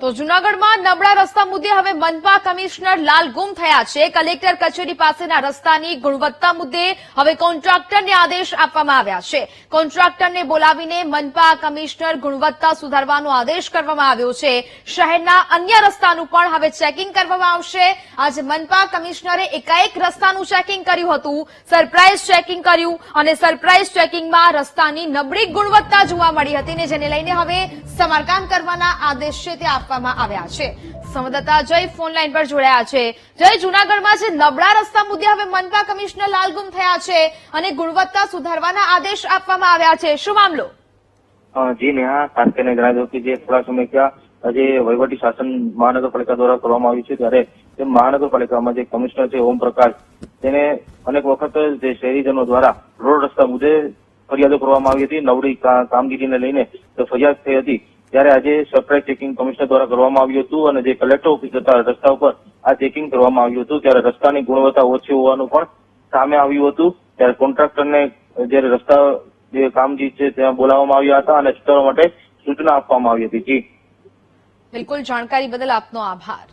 તો જુનાગઢમાં નબળા રસ્તા મુદ્દે હવે મનપા કમિશનર લાલ ગુમ થયા છે. કલેક્ટર કચેરી પાસેના રસ્તાની ગુણવત્તા મુદ્દે હવે કોન્ટ્રાક્ટરને આદેશ આપવામાં આવ્યા છે. કોન્ટ્રાક્ટરને બોલાવીને મનપા કમિશનર ગુણવત્તા સુધારવાનો આદેશ કરવામાં આવ્યો છે. શહેરના અન્ય રસ્તાનું પણ હવે ચેકિંગ કરવામાં આવશે. આજે મનપા કમિશનરે એકાએક રસ્તાનું ચેકિંગ કર્યું હતું. સરપ્રાઇઝ ચેકિંગ કર્યું અને સરપ્રાઇઝ ચેકિંગમાં રસ્તાની નબળી ગુણવત્તા જોવા મળી હતી ને જેને લઈને હવે સમારકામ કરવાના આદેશ છે તે આપવામાં આવ્યા છે. સંવાદદાતા જય ફોન લાઈન પર જોડાયા છે. જય જુનાગઢમાં જે નબળા રસ્તા મુદ્દે હવે મનપા કમિશનર લાલગુમ થયા છે અને ગુણવત્તા સુધારવાના આદેશ આપવામાં આવ્યા છે. શું મામલો? જી નેહા, ખાસ કરીને જણાવી દઉં કે જે થોડા સમય ત્યાં જે વહીવટી શાસન મહાનગરપાલિકા દ્વારા કરવામાં આવ્યું છે, ત્યારે તે મહાનગરપાલિકામાં જે કમિશનર છે, ઓમ પ્રકાશ, તેને અનેક વખત જે શહેરીજનો દ્વારા રોડ રસ્તા મુદ્દે ફરિયાદો કરવામાં આવી હતી. નવડી કામગીરીને લઈને ફરિયાદ થઈ હતી ત્યારે આજે સરપ્રાઇઝ ચેકિંગ કમિશનર દ્વારા કરવામાં આવ્યું હતું અને જે કલેક્ટર ઓફિસ હતા રસ્તા ઉપર આ ચેકિંગ કરવામાં આવ્યું હતું, ત્યારે રસ્તાની ગુણવત્તા ઓછી હોવાનું પણ સામે આવ્યું હતું. ત્યારે કોન્ટ્રાક્ટરને જયારે રસ્તા જે કામગીરી છે ત્યાં બોલાવવામાં આવ્યા હતા અને સુધારવા માટે સૂચના આપવામાં આવી હતી. જી. બિલકુલ, જાણકારી બદલ આપનો આભાર.